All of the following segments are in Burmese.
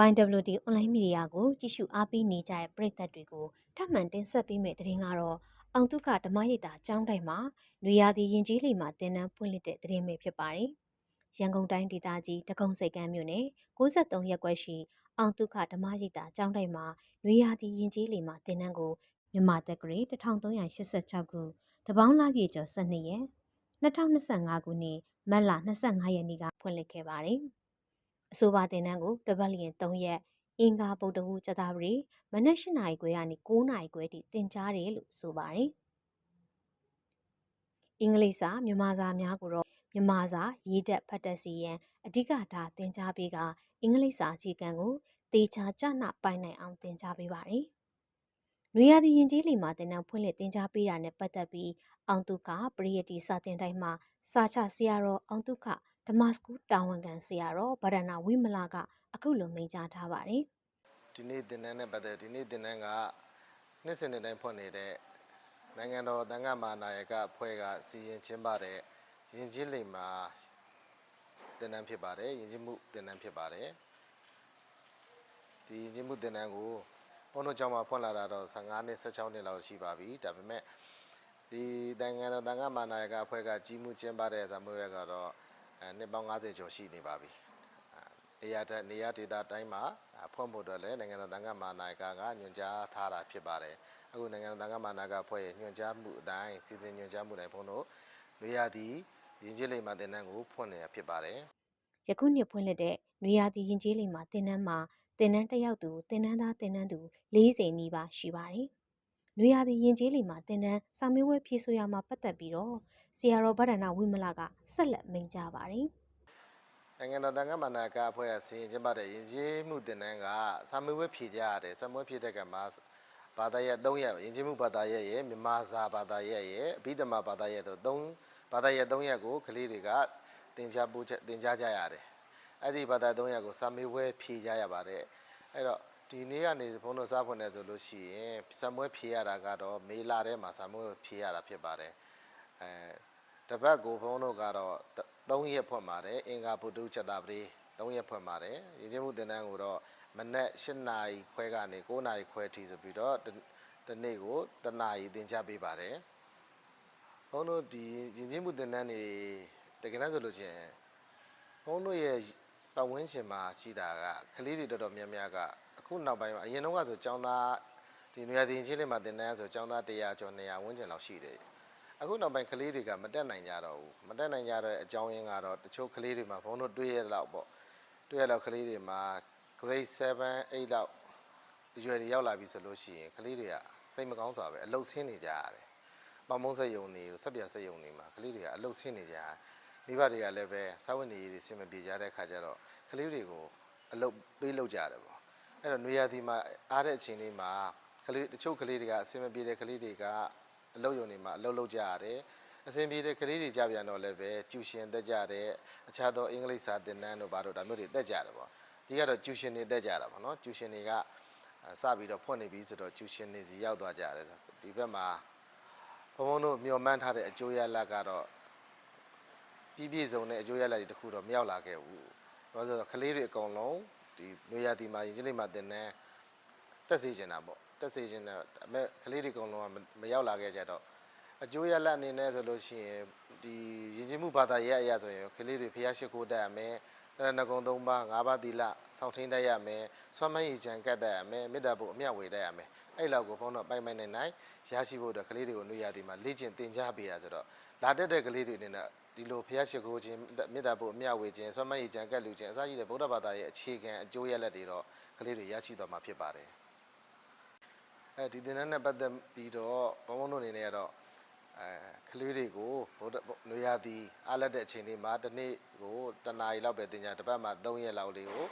YWD online media ကိုကြည့်ရှုအားပေးနေကြတဲ့ပရိသတ်တွေကိုထပ်မံတင်ဆက်ပေးမယ့်သတင်းကတော့အောင်တုကဓမ္မရိပ်သာကျောင်းတိုင်းမှာနွေရာသီရင်ကြီးလိမ်မှာတင်နန်းဖွင့်လှစ်တဲ့သတင်းပဲဖြစ်ပါတယ်။ရန်ကုန်တိုင်းဒေသကြီးတကုံစိတ်ကမ်းမြို့နယ်63ရပ်ကွက်ရှိအောင်တုကဓမ္မရိပ်သာကျောင်းတိုင်းမှာနွေရာသီရင်ကြီးလိမ်မှာတင်နန်းကိုမြန်မာတက္ကရီ1386ခုတပေါင်းလာပြေကျော်12ရက်2025ခုနှစ်မတ်လ25ရက်နေ့ကဖွင့်လှစ်ခဲ့ပါတယ်။ အဆိုပါတင်နန်းကိုတပတ်လျင်3ရက်အင်္ဂါဗုဒ္ဓဟူးစတာပရီမနက်၈နာရီခွဲကနေ9နာရီခွဲထိတင်ကြားတယ်လို့ဆိုပါတယ်။အင်္ဂလိပ်စာမြန်မာစာများကိုတော့မြန်မာစာရေးတက်ဖတ်တတ်စီရန်အဓိကထားတင်ကြားပေးကအင်္ဂလိပ်စာအခြေခံကိုတေချာကြနာပိုင်နိုင်အောင်တင်ကြားပေးပါတယ်။နွေရာသီရင်ကြီးလီမှာတင်နန်းဖွင့်လှစ်တင်ကြားပေးတာနဲ့ပတ်သက်ပြီးအောင်တုကပရိယတိစာတင်တိုင်းမှာစာချဆရာတော်အောင်တုခ ဓမ္မစကူတာဝန်ခံဆရာတော်ဗဒနာဝိမလကအခုလိုမိန့်ကြားထားပါတယ်ဒီနေ့တင်နန်းနဲ့ပတ်သက်ဒီနေ့တင်နန်းကနှစ်စဉ်နှစ်တိုင်းဖွင့်နေတဲ့နိုင်ငံတော်တန်ခါမာနာယကအဖွဲ့ကစီရင်ချင်းပတဲ့ရင်ချင်းလိမ်မှာတင်နန်းဖြစ်ပါတယ်ရင်ချင်းမှုတင်နန်းဖြစ်ပါတယ်ဒီရင်ချင်းမှုတင်နန်းကိုဘုန်းတော်ကျောင်းမှာဖွင့်လာတာတော့15နှစ်16နှစ်လောက်ရှိပါပြီဒါပေမဲ့ဒီနိုင်ငံတော်တန်ခါမာနာယကအဖွဲ့ကကြီးမှုကျင်းပတဲ့သမွေရကတော့ အဲနှစ်ပေါင်း90ကျော်ရှိနေပါပြီနေရာတနေရာဒေသတိုင်းမှာဖွင့်ဖို့အတွက်လည်းနိုင်ငံတော်တန်ခါမာနာကကညွှန်ကြားထားတာဖြစ်ပါတယ်။အခုနိုင်ငံတော်တန်ခါမာနာကဖွဲ့ရဲ့ညွှန်ကြားမှုအတိုင်းစီစဉ်ညွှန်ကြားမှုတိုင်းဘုန်းတို့လူရသည်ရင်းချင်းလိမ္မာတင်နန်းကိုဖွင့်နေတာဖြစ်ပါတယ်။ယခုနှစ်ဖွင့်လှစ်တဲ့နွေရာသီရင်ကျေးလိမ်မှာတင်နန်းမှာတင်နန်းတစ်ယောက်သူတင်နန်းသားတင်နန်းသူ40နီးပါးရှိပါတယ်။နွေရာသီရင်ကျေးလိမ်မှာတင်နန်းစာမေးပွဲဖြေဆိုရမှာပတ်သက်ပြီးတော့ ဆရာတော်ဗဒနာဝိမလကဆက်လက်မိန့်ကြားပါတယ်။။နိုင်ငံတော်တန်ခါမာနာကအဖွဲ့ကစီရင်ကျင်းပတဲ့ရင်းချင်းမှုတင်နန်းကစာမေးပွဲဖြေကြရတယ်။စာမေးပွဲဖြေတဲ့ကမှာဘာသာရပ်3ရပ်ရင်းချင်းမှုဘာသာရပ်ရဲ့မြန်မာစာဘာသာရပ်ရဲ့အဘိဓမ္မာဘာသာရပ်တို့3ဘာသာရပ်3ရပ်ကိုကလေးတွေကသင်ကြားပို့ချက်သင်ကြားကြရတယ်။အဲ့ဒီဘာသာ3ရပ်ကိုစာမေးပွဲဖြေကြရပါတယ်။အဲ့တော့ဒီနေ့ကနေဘုန်းတော်စားဖွင့်နေဆိုလို့ရှိရင်စာမွေးဖြေရတာကတော့မေလာထဲမှာစာမွေးဖြေရတာဖြစ်ပါတယ်။အဲ တပတ်ကိုဘုန်းတို့ကတော့3ရက်ဖွင့်ပါတယ်အင်္ဂါဗုဒ္ဓချက်တာပရိ3ရက်ဖွင့်ပါတယ်။ရင်းချင်းမှုသင်တန်းကိုတော့မနက်8နာရီခွဲကနေ9နာရီခွဲထိဆိုပြီးတော့ဒီနေ့ကိုတနာရီသင်ကြားပေးပါတယ်။ဘုန်းတို့ဒီရင်းချင်းမှုသင်တန်းတွေတကယ်တမ်းဆိုလို့ချင်းဘုန်းတို့ရဲ့ပတ်ဝန်းကျင်မှာရှိတာကကလေးတွေတော်တော်များများကအခုနောက်ပိုင်းမှာအရင်တော့ကဆိုចောင်းသားဒီနေရာတင်ချင်းလေးမှာတင်တန်းဆိုចောင်းသား100ကျော်200ဝန်းကျင်လောက်ရှိတယ် အခုနောက်ပိုင်းကလေးတွေကမတက်နိုင်ကြတော့ဘူးမတက်နိုင်ကြတဲ့အကြောင်းရင်းကတော့တချို့ကလေးတွေမှာဘုန်းတို့တွေးရလောက်ပေါ့တွေးရလောက်ကလေးတွေမှာ grade 7 8လောက်အရွယ်တွေရောက်လာပြီဆိုလို့ရှိရင်ကလေးတွေကစိတ်မကောင်းစွာပဲအလုတ်ဆင်းနေကြရတယ်။ပေါမုံးစက်ယုံနေဆက်ပြစက်ယုံနေမှာကလေးတွေကအလုတ်ဆင်းနေကြရတယ်။မိဘတွေကလည်းပဲစာဝတ်နေရေးတွေဆင်မပြေကြတဲ့ခါကျတော့ကလေးတွေကိုအလုတ်ပေးလုပ်ကြတယ်ပေါ့။အဲ့တော့နွေရာသီမှာအားတဲ့အချိန်လေးမှာကလေးတချို့ကလေးတွေကအဆင်မပြေတဲ့ကလေးတွေက အလုတ်ယုံနေမှာအလုတ်လုပ်ကြရတယ်။အဆင်ပြေတဲ့ကလေးတွေကြပြန်တော့လည်းပဲကျူရှင်တက်ကြတဲ့အခြားသောအင်္ဂလိပ်စာသင်တန်းတို့ဘာတို့ဒါမျိုးတွေတက်ကြတယ်ပေါ့။ဒီကတော့ကျူရှင်တွေတက်ကြတာပေါ့နော်။ကျူရှင်တွေကစပြီးတော့ဖွင့်နေပြီဆိုတော့ကျူရှင်တွေစီရောက်သွားကြတယ်ဒီဘက်မှာဘုံဘုံတို့မျှော်မှန်းထားတဲ့အကျိုးရလဒ်ကတော့ပြည့်ပြည့်စုံတဲ့အကျိုးရလဒ်တွေတခုတော့မရောက်လာခဲ့ဘူး။ဘာလို့လဲဆိုတော့ကလေးတွေအကုန်လုံးဒီနွေရာသီမှာရင်ချင်းလေးမှာတင်နေတက်စေချင်တာပေါ့။ တက်စေချင်တဲ့အမေကလေးတွေအကုန်လုံးကမရောက်လာခဲ့ကြတော့အကျိုးရလဒ်အနေနဲ့ဆိုလို့ရှိရင်ဒီရင်ချင်းမှုဘာသာရဲ့အရာဆိုရင်ကလေးတွေဖျားရှိခိုးတတ်ရမယ်။တရဏဂုံ၃ပါး၅ပါးသီလစောင့်ထိန်တတ်ရမယ်။ဆွမ်းမရည်ချံကတ်တတ်ရမယ်။မေတ္တာဖို့အမြတ်ဝေတတ်ရမယ်။အဲ့လောက်ကိုဘုန်းတော်ပိုင်ပိုင်နိုင်နိုင်ရရှိဖို့အတွက်ကလေးတွေကိုနှွေရသည်မှာလေ့ကျင့်သင်ကြားပေးရဆိုတော့လာတက်တဲ့ကလေးတွေအနေနဲ့ဒီလိုဖျားရှိခိုးခြင်းမေတ္တာဖို့အမြတ်ဝေခြင်းဆွမ်းမရည်ချံကတ်လူခြင်းအစရှိတဲ့ဗုဒ္ဓဘာသာရဲ့အခြေခံအကျိုးရလဒ်တွေတော့ကလေးတွေရရှိသွားမှာဖြစ်ပါတယ်။ အဲဒီသင်တန်းနဲ့ပတ်သက်ပြီးတော့ဘုံဘုံတို့အနေနဲ့ကတော့အဲကလေးတွေကိုဗုဒ္ဓနွေရာသီအားလက်တဲ့အချိန်လေးမှာတစ်နေ့ကိုတနားရီလောက်ပဲသင်ကြားတစ်ပတ်မှာ3ရက်လောက်လေးကို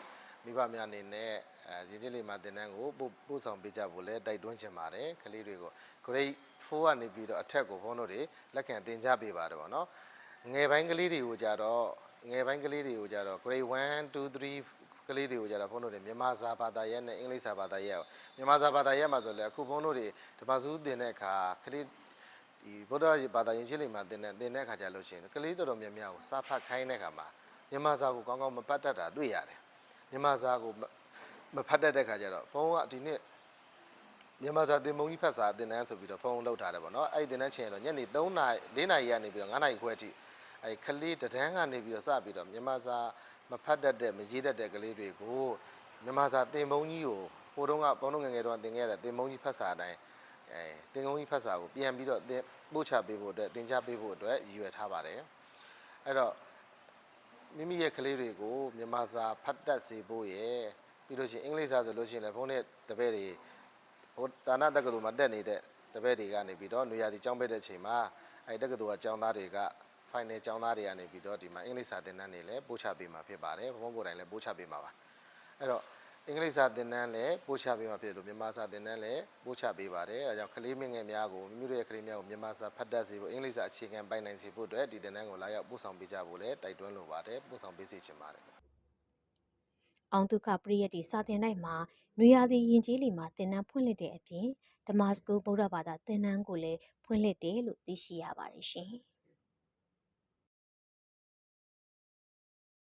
မိဘများအနေနဲ့အဲရင်းချင်းလေးမှာသင်တန်းကိုပို့ပို့ဆောင်ပေးကြဖို့လဲတိုက်တွန်းချင်ပါတယ်ကလေးတွေကို grade 4ကနေပြီးတော့အထက်ကိုဘုန်းတို့တွေလက်ခံသင်ကြားပေးပါတယ်ပေါ့နော်ငယ်ပိုင်းကလေးတွေကိုကြတော့ငယ်ပိုင်းကလေးတွေကိုကြတော့ grade 1 2 3 ကလေးတွေကိုကြတော့ဘုန်းတို့တွေမြန်မာစာဘာသာရပ်နဲ့အင်္ဂလိပ်စာဘာသာရပ်မြန်မာစာဘာသာရပ်မှာဆိုလဲအခုဘုန်းတို့တွေဓမ္မစုသင်တဲ့အခါကလေးဒီဗုဒ္ဓဘာသာယဉ်ကျေးလိမ်မှာသင်တဲ့သင်တဲ့အခါကျလို့ရှိရင်ကလေးတော်တော်များများကိုစာဖတ်ခိုင်းတဲ့အခါမှာမြန်မာစာကိုကောင်းကောင်းမပတ်တတ်တာတွေ့ရတယ်မြန်မာစာကိုမဖတ်တတ်တဲ့ခါကျတော့ဘုံကဒီနေ့မြန်မာစာသင်ပုံကြီးဖတ်စာသင်တန်းဆိုပြီးတော့ဘုံလောက်ထားတယ်ပေါ့နော်အဲ့ဒီသင်တန်းချိန်တော့ညနေ3နာရီ4နာရီကနေပြီးတော့9နာရီခွဲအထိအဲ့ခလေးတဒန်းကနေပြီးတော့စပြီးတော့မြန်မာစာ မဖတ်တတ်တဲ့မရေးတတ်တဲ့ကလေးတွေကိုမြန်မာစာသင်ပုံကြီးကိုဟိုတုန်းကဘုံတို့ငယ်ငယ်တုန်းကသင်ခဲ့ရတဲ့သင်ပုံကြီးဖတ်စာအတိုင်းအဲသင်ပုံကြီးဖတ်စာကိုပြန်ပြီးတော့သင်ပို့ချပေးဖို့အတွက်သင်ကြားပေးဖို့အတွက်ရည်ရွယ်ထားပါတယ်အဲ့တော့မိမိရဲ့ကလေးတွေကိုမြန်မာစာဖတ်တတ်စေဖို့ရယ်ပြီးလို့ရှိရင်အင်္ဂလိပ်စာဆိုလို့ရှိရင်လည်းဘုန်းနဲ့တပည့်တွေဟိုတာနာတက္ကသိုလ်မှာတက်နေတဲ့တပည့်တွေကနေပြီးတော့နေရာဒီကျောင်းပိတ်တဲ့အချိန်မှာအဲတက္ကသိုလ်ကကျောင်းသားတွေက final ကျောင်းသားတွေကနေပြီးတော့ဒီမှာအင်္ဂလိပ်စာသင်တန်းတွေလည်းပို့ချပေးမှာဖြစ်ပါတယ်ဘုန်းကိုယ်တိုင်လည်းပို့ချပေးမှာပါအဲ့တော့အင်္ဂလိပ်စာသင်တန်းလည်းပို့ချပေးမှာဖြစ်လို့မြန်မာစာသင်တန်းလည်းပို့ချပေးပါတယ်အဲဒါကြောင့်ကလေးမငယ်များကိုမိမိတို့ရဲ့ကလေးများကိုမြန်မာစာဖတ်တတ်စေဖို့အင်္ဂလိပ်စာအခြေခံပိုင်နိုင်စေဖို့အတွက်ဒီသင်တန်းကိုလာရောက်ပို့ဆောင်ပေးကြဖို့လည်းတိုက်တွန်းလိုပါတယ်ပို့ဆောင်ပေးစေချင်ပါတယ်အောင်ဒုက္ခပရိယတ်တီစာတင်တိုင်းမှာနွေရာသီယဉ်ကျေးလီမှာသင်တန်းဖွင့်လှစ်တဲ့အပြင်ဓမ္မစကူဗုဒ္ဓဘာသာသင်တန်းကိုလည်းဖွင့်လှစ်တယ်လို့သိရှိရပါတယ်ရှင်။